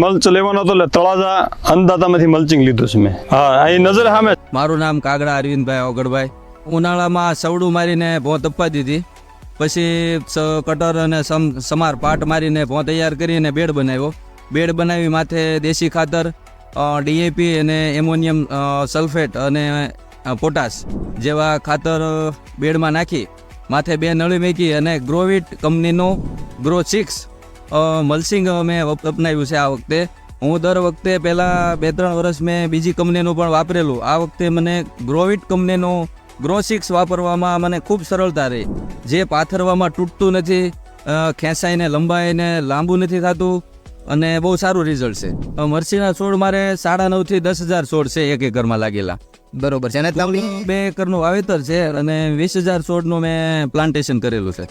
Mulch લેવાનો હતો એટલે તળાજા અંદાતામાંથી મલ્ચિંગ લીધું છે મેં. હા, અહીં નજર સામે. મારું નામ કાગડા અરવિંદભાઈ ઓગળભાઈ. ઉનાળામાં સવડું મારીને ભોં તપવા દીધી પછી કટર અને સમ, સમાર પાટ મારીને ભોં તૈયાર કરીને બેડ બનાવ્યો. બેડ બનાવી માથે દેશી ખાતર ડીએપી અને એમોનિયમ સલ્ફેટ અને પોટાશ જેવા ખાતર બેડમાં નાખી. માથે બે નળી મૂકી અને ગ્રોવિટ કંપનીનું ગ્રો સિક્સ મલ્સિંગ મેં અપનાવ્યું છે આ વખતે. હું દર વખતે પહેલાં બે ત્રણ વર્ષ મેં બીજી કંપનીનું પણ વાપરેલું. આ વખતે મને ગ્રોવિટ કંપનીનું ગ્રોસિક્સ વાપરવામાં મને ખૂબ સરળતા રહી. જે પાથરવામાં તૂટતું નથી ખેંચાઈને લંબાઈને લાંબુ નથી થતું અને બહુ સારું રિઝલ્ટ છે. મરસીના છોડ મારે સાડા નવથી દસ હજાર છોડ છે એક એકરમાં લાગેલા. બરોબર છે. અને બે એકરનું વાવેતર છે અને વીસ હજાર છોડનું મેં પ્લાન્ટેશન કરેલું છે.